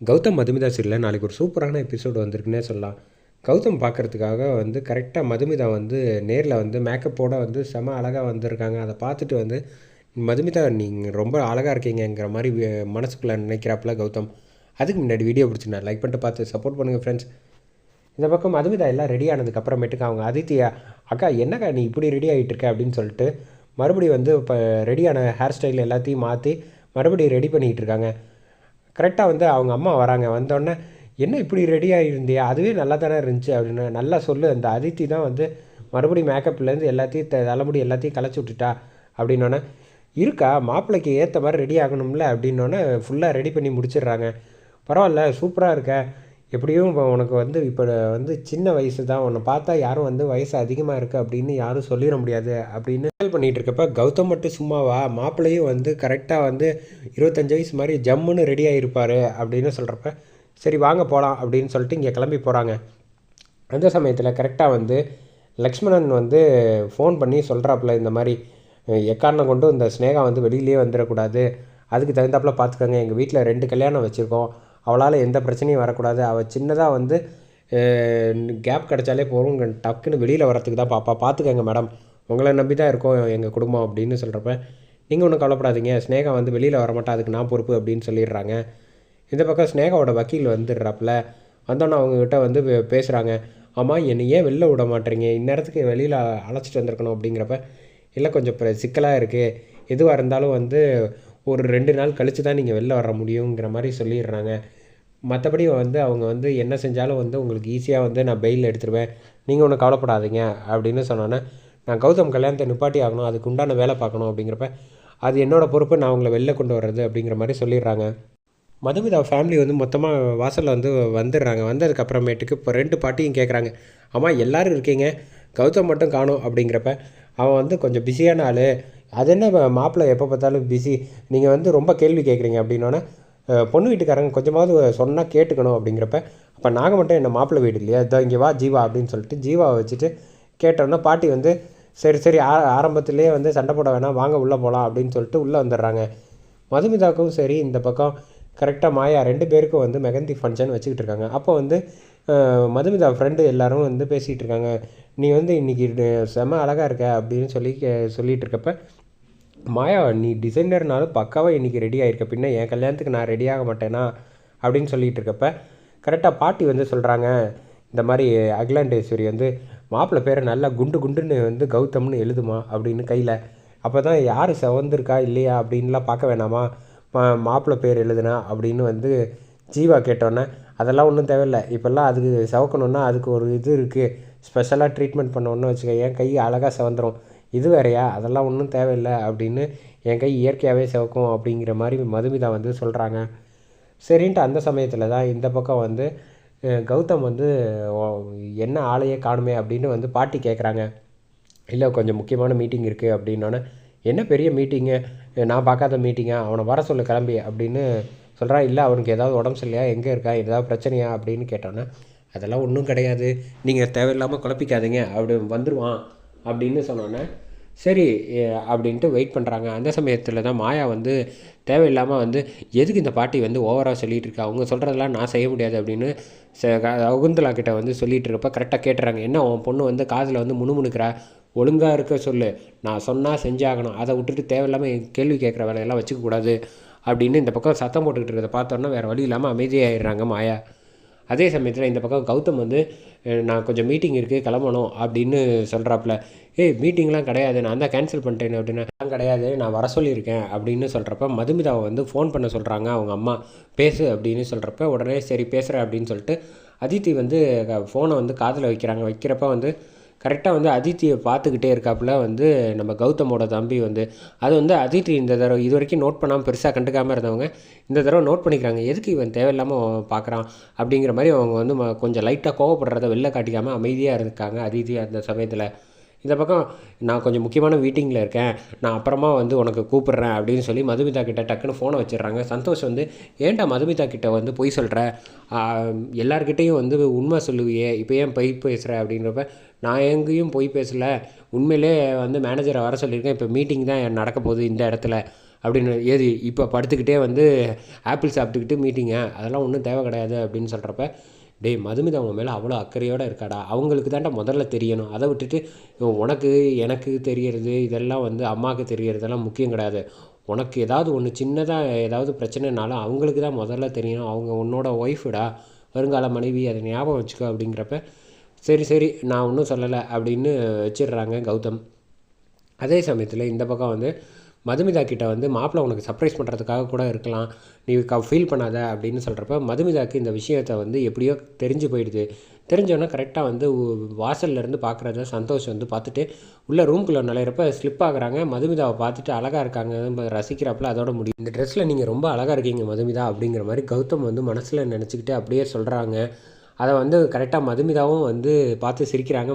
கௌதம் மதுமிதா சீரியலில் நாளைக்கு ஒரு சூப்பரான எபிசோடு வந்திருக்குன்னே சொல்லலாம். கௌதம் பார்க்குறதுக்காக வந்து கரெக்டாக மதுமிதா வந்து நேரில் வந்து மேக்கப்போட வந்து செம அழகாக வந்திருக்காங்க. அதை பார்த்துட்டு வந்து மதுமிதா நீங்கள் ரொம்ப அழகாக இருக்கீங்கங்கிற மாதிரி மனசுக்குள்ளே நினைக்கிறாப்புல கௌதம். அதுக்கு முன்னாடி வீடியோ பிடிச்சிருந்தா லைக் பண்ணிட்டு பார்த்து சப்போர்ட் பண்ணுங்கள் ஃப்ரெண்ட்ஸ் இந்த பக்கம் மதுமிதா எல்லாம் ரெடி ஆனதுக்கு அப்புறமேட்டுக்கு அவங்க அதித்தியா அக்கா என்னக்கா நீ இப்படி ரெடி ஆகிட்டு இருக்க? அப்படின்னு சொல்லிட்டு மறுபடியும் வந்து இப்போ ரெடியான ஹேர் ஸ்டைல் எல்லாத்தையும் மாற்றி மறுபடியும் ரெடி பண்ணிக்கிட்டு இருக்காங்க. கரெக்டாக வந்து அவங்க அம்மா வராங்க. வந்தோடனே என்ன இப்படி ரெடி ஆகிருந்தியா அதுவே நல்லா தானே இருந்துச்சு அப்படின்னு நல்லா சொல்லு. அந்த அதித்தி தான் வந்து மறுபடியும் மேக்கப்லேருந்து எல்லாத்தையும் த- தலைமுடி எல்லாத்தையும் கலைச்சி விட்டுட்டா. அப்படின்னோடனே இருக்கா மாப்பிள்ளைக்கு ஏற்ற மாதிரி ரெடி ஆகணும்ல? அப்படின்னோடனே ஃபுல்லாக ரெடி பண்ணி முடிச்சிடுறாங்க. பரவாயில்ல சூப்பராக இருக்க. எப்படியும் இப்போ உனக்கு வந்து இப்போ வந்து சின்ன வயசு தான் உன்னை பார்த்தா யாரும் வந்து வயசு அதிகமாக இருக்குது அப்படின்னு யாரும் சொல்லிட முடியாது அப்படின்னு பண்ணிகிட்டு இருக்கப்ப கௌதம் மட்டும் சும்மாவா மாப்பிள்ளையும் வந்து கரெக்டாக வந்து இருபத்தஞ்சு வயசு மாதிரி ஜம்முன்னு ரெடியாக இருப்பார் அப்படின்னு சொல்கிறப்ப சரி வாங்க போகலாம் அப்படின்னு சொல்லிட்டு இங்கே கிளம்பி போகிறாங்க அந்த சமயத்தில் கரெக்டாக வந்து லக்ஷ்மணன் வந்து ஃபோன் பண்ணி சொல்கிறாப்புல இந்த மாதிரி எக்காரணம் கொண்டு இந்த ஸ்னேகா வந்து வெளியிலே வந்துடக்கூடாது அதுக்கு தகுந்தாப்புல பார்த்துக்கோங்க எங்கள் வீட்டில் ரெண்டு கல்யாணம் வச்சுருக்கோம் அவளால் எந்த பிரச்சனையும் வரக்கூடாது. அவள் சின்னதாக வந்து கேப் கிடச்சாலே போகும் டக்குன்னு வெளியில் வரத்துக்கு தான் பாப்பா. பார்த்துக்கங்க மேடம் உங்களை நம்பி தான் இருக்கோம் எங்கள் குடும்பம் அப்படின்னு சொல்கிறப்ப நீங்கள் ஒன்றும் கவலைப்படாதீங்க. ஸ்னேகா வந்து வெளியில் வரமாட்டா. அதுக்கு நான் பொறுப்பு அப்படின்னு சொல்லிடுறாங்க. இந்த பக்கம் ஸ்னேகாவோட வக்கீல் வந்துடுறாப்புல. வந்தோன்னே அவங்கக்கிட்ட வந்து பேசுகிறாங்க ஆமாம் என்னை ஏன் வெளில விட மாட்டேறீங்க இந்நேரத்துக்கு வெளியில் அழைச்சிட்டு வந்திருக்கணும் அப்படிங்கிறப்ப இல்லை கொஞ்சம் சிக்கலாக இருக்குது எதுவாக இருந்தாலும் வந்து ஒரு ரெண்டு நாள் கழித்து தான் நீங்கள் வெளில வர முடியுங்கிற மாதிரி சொல்லிடுறாங்க. மற்றபடி வந்து அவங்க வந்து என்ன செஞ்சாலும் வந்து உங்களுக்கு ஈஸியாக வந்து நான் பெயில் எடுத்துருவேன். நீங்கள் ஒன்றும் கவலைப்படாதீங்க அப்படின்னு சொன்னோன்னே நான் கௌதம் கல்யாணத்தை நிப்பாட்டி ஆகணும் அதுக்கு உண்டான வேலை பார்க்கணும் அப்படிங்கிறப்ப அது என்னோடய பொறுப்பு நான் உங்களை வெளில கொண்டு வர்றது அப்படிங்கிற மாதிரி சொல்லிடுறாங்க. மதுமிதா ஃபேமிலி வந்து மொத்தமாக வாசலில் வந்து வந்துடுறாங்க. வந்ததுக்கப்புறமேட்டுக்கு இப்போ ரெண்டு பாட்டியும் கேட்குறாங்க அம்மா எல்லோரும் இருக்கீங்க. கௌதம் மட்டும் காணும் அப்படிங்கிறப்ப அவன் வந்து கொஞ்சம் பிஸியான ஆள். அது என்ன மாப்பிள்ளை எப்போ பார்த்தாலும் பிஸி நீங்கள் வந்து ரொம்ப கேள்வி கேட்குறீங்க அப்படின்னோடனே பொண்ணு வீட்டுக்காரங்க கொஞ்சமாவது சொன்னால் கேட்டுக்கணும் அப்படிங்கிறப்ப அப்போ நாங்கள் மட்டும் என்ன மாப்பிள்ளை வீடு இல்லையா? இதோ இங்கே வா ஜீவா அப்படின்னு சொல்லிட்டு ஜீவாவை வச்சுட்டு கேட்டோன்னே பாட்டி வந்து சரி சரி ஆ ஆரம்பத்திலே வந்து சண்டை போட வேணாம் வாங்க உள்ளே போகலாம் அப்படின்னு சொல்லிட்டு உள்ளே வந்துடுறாங்க. மதுமிதாவுக்கும் சரி இந்த பக்கம் கரெக்டாக மாயா ரெண்டு பேருக்கும் வந்து மெகந்தி ஃபங்க்ஷன் வச்சுக்கிட்டு இருக்காங்க. அப்போ வந்து மதுமிதா ஃப்ரெண்டு எல்லோரும் வந்து பேசிகிட்டு இருக்காங்க. நீ வந்து இன்றைக்கி செம அழகாக இருக்க அப்படின்னு சொல்லி கே- சொல்லிகிட்டு இருக்கப்போ மாயா நீ டிசைனர்னாலும் பக்காவாக இன்றைக்கி ரெடி ஆகிருக்க பின்ன என் கல்யாணத்துக்கு நான் ரெடி ஆக மாட்டேனா? அப்படின்னு சொல்லிட்டு இருக்கப்ப கரெக்டாக பாட்டி வந்து சொல்கிறாங்க இந்த மாதிரி அகிலாண்டேஸ்வரி வந்து மாப்பிள்ளை பேரை நல்லா குண்டு குண்டுன்னு வந்து கௌதம்னு எழுதுமா? அப்படின்னு கையில் அப்போ தான் யார் செவந்திருக்கா இல்லையா? அப்படின்லாம் பார்க்க வேணாமா? மா மாப்பிள்ளை பேர் எழுதுனா? அப்படின்னு வந்து ஜீவா கேட்டோன்னே அதெல்லாம் ஒன்றும் தேவையில்லை. இப்போல்லாம் அதுக்கு செவக்கணுன்னா அதுக்கு ஒரு இது இருக்குது ஸ்பெஷலாக ட்ரீட்மெண்ட் பண்ணோன்னு வச்சுக்க. என் கை அழகாக செவந்துடும் இது வேறையா? அதெல்லாம் ஒன்றும் தேவையில்லை அப்படின்னு என் கை இயற்கையாகவே சிவக்கும் அப்படிங்கிற மாதிரி மதுமிதா வந்து சொல்கிறாங்க சரின்ட்டு அந்த சமயத்தில் தான் இந்த பக்கம் வந்து கௌதம் வந்து என்ன ஆளையே காணுமே அப்படின்னு வந்து பாட்டி கேட்குறாங்க இல்லை கொஞ்சம் முக்கியமான மீட்டிங் இருக்குது அப்படின்னோடனே என்ன பெரிய மீட்டிங்கு நான் பார்க்காத மீட்டிங்கா அவனை வர சொல்லு கிளம்பி அப்படின்னு சொல்கிறான் இல்லை அவனுக்கு ஏதாவது உடம்பு சரியில்லையா? எங்கே இருக்கா? ஏதாவது பிரச்சனையா? அப்படின்னு கேட்டோன்னே அதெல்லாம் ஒன்றும் கிடையாது. நீங்கள் தேவையில்லாமல் குழப்பிக்காதீங்க. அப்படி வந்துடுவான் அப்படின்னு சொன்னோன்னே சரி அப்படின்ட்டு வெயிட் பண்ணுறாங்க அந்த சமயத்தில் தான் மாயா வந்து தேவையில்லாமல் வந்து எதுக்கு இந்த பாட்டி வந்து ஓவராக சொல்லிகிட்டு இருக்கா? அவங்க சொல்கிறதெல்லாம் நான் செய்ய முடியாது அப்படின்னு ச- சகுந்தலா கிட்ட வந்து சொல்லிகிட்டு இருக்கப்ப கரெக்டாக கேட்டுறாங்க. என்ன உன் பொண்ணு வந்து காதில் வந்து முணுமுணுக்கிறா? ஒழுங்காக இருக்க சொல்லு. நான் சொன்னால் செஞ்சாகணும். அதை விட்டுட்டு தேவையில்லாமல் கேள்வி கேட்குற வேலையெல்லாம் வச்சுக்கக்கூடாது அப்படின்னு இந்த பக்கம் சத்தம் போட்டுக்கிட்டு இருக்கிறத பார்த்தோன்னா வேறு வழி இல்லாமல் அமைதியாகிடுறாங்க மாயா. அதே சமயத்தில் இந்த பக்கம் கௌதம் வந்து நான் கொஞ்சம் மீட்டிங் இருக்குது கிளம்பணும் அப்படின்னு சொல்கிறாப்புல ஏய் மீட்டிங்லாம் கிடையாது நான் தான் கேன்சல் பண்ணிட்டேன் அப்படின்னா கிடையாது நான் வர சொல்லியிருக்கேன் அப்படின்னு சொல்கிறப்ப மதுமிதாவை வந்து ஃபோன் பண்ண சொல்கிறாங்க அவங்க அம்மா. பேசு அப்படின்னு சொல்கிறப்ப உடனே சரி பேசுகிறேன் அப்படின்னு சொல்லிட்டு அதித்தி வந்து ஃபோனை வந்து காதில் வைக்கிறாங்க. வைக்கிறப்ப வந்து கரெக்டாக வந்து அதித்தியை பார்த்துக்கிட்டே இருக்காப்புல வந்து நம்ம கௌதமோட தம்பி வந்து. அது வந்து அதித்தி இந்த தடவை இது வரைக்கும் நோட் பண்ணாமல் பெருசாக கண்டுக்காமல் இருந்தவங்க இந்த தடவை நோட் பண்ணிக்கிறாங்க. எதுக்கு இவன் தேவையில்லாமல் பார்க்குறான்? அப்படிங்கிற மாதிரி அவங்க வந்து ம- கொஞ்சம் லைட்டாக கோவப்படுறத வெளில காட்டிக்காமல் அமைதியாக இருக்காங்க அதித்தி அந்த சமயத்தில். இந்த பக்கம் நான் கொஞ்சம் முக்கியமான மீட்டிங்கில் இருக்கேன். நான் அப்புறமா வந்து உனக்கு கூப்பிட்றேன் அப்படின்னு சொல்லி மதுமிதா கிட்ட டக்குன்னு ஃபோனை வச்சிடுறாங்க. சந்தோஷ் வந்து ஏன்டா மதுமிதா கிட்ட வந்து பொய் சொல்கிற எல்லார்கிட்டேயும் வந்து உண்மை சொல்லுவியே. இப்போ ஏன் பொய் பேசுகிற அப்படின்றப்ப நான் எங்கேயும் பொய் பேசலை. உண்மையிலே வந்து மேனேஜரை வர சொல்லியிருக்கேன். இப்போ மீட்டிங் தான் நடக்க போகுது இந்த இடத்துல. அப்படின்னு ஏது இப்போ படுத்துக்கிட்டே வந்து ஆப்பிள் சாப்பிட்டுக்கிட்டு மீட்டிங்கு அதெல்லாம் ஒன்றும் தேவை கிடையாது. அப்படின்னு சொல்கிறப்ப டேய் மதுமிதா உன் மேலே அவ்வளோ அக்கறையோடு இருக்காடா. அவங்களுக்கு தாண்டா முதல்ல தெரியணும். அதை விட்டுட்டு உனக்கு எனக்கு தெரியறது இதெல்லாம் வந்து அம்மாவுக்கு தெரியறதெல்லாம் முக்கியம் கிடையாது. உனக்கு ஏதாவது ஒன்று சின்னதாக ஏதாவது பிரச்சனைனாலும் அவங்களுக்கு தான் முதல்ல தெரியணும். அவங்க உன்னோட ஒய்ஃபுடா வருங்கால மனைவி அதை ஞாபகம் வச்சுக்கோ அப்படிங்கிறப்ப சரி சரி நான் ஒன்றும் சொல்லலை அப்படின்னு வச்சிடுறாங்க கௌதம். அதே சமயத்தில் இந்த பக்கம் வந்து மதுமிதா கிட்ட வந்து மாப்பிள்ளை உனக்கு சர்ப்ரைஸ் பண்ணுறதுக்காக கூட இருக்கலாம். நீ க ஃபீல் பண்ணாத அப்படின்னு சொல்கிறப்ப மதுமிதாக்கு இந்த விஷயத்தை வந்து எப்படியோ தெரிஞ்சு போயிடுது. தெரிஞ்சவொன்னே கரெக்டாக வந்து வாசல்லேருந்து பார்க்குறத சந்தோஷம் வந்து பார்த்துட்டு உள்ளே ரூம்குள்ளே நுழையிறப்ப ஸ்லிப் ஆகுறாங்க. மதுமிதாவை பார்த்துட்டு அழகாக இருக்காங்க. ரசிக்கிறப்பல அதோட முடியும். இந்த ட்ரெஸ்ஸில் நீங்கள் ரொம்ப அழகாக இருக்கீங்க மதுமிதா அப்படிங்கிற மாதிரி கௌதம் வந்து மனசில் நினச்சிக்கிட்டு அப்படியே சொல்கிறாங்க அதை வந்து கரெக்டாக மதுமிதாவும் வந்து பார்த்து சிரிக்கிறாங்க.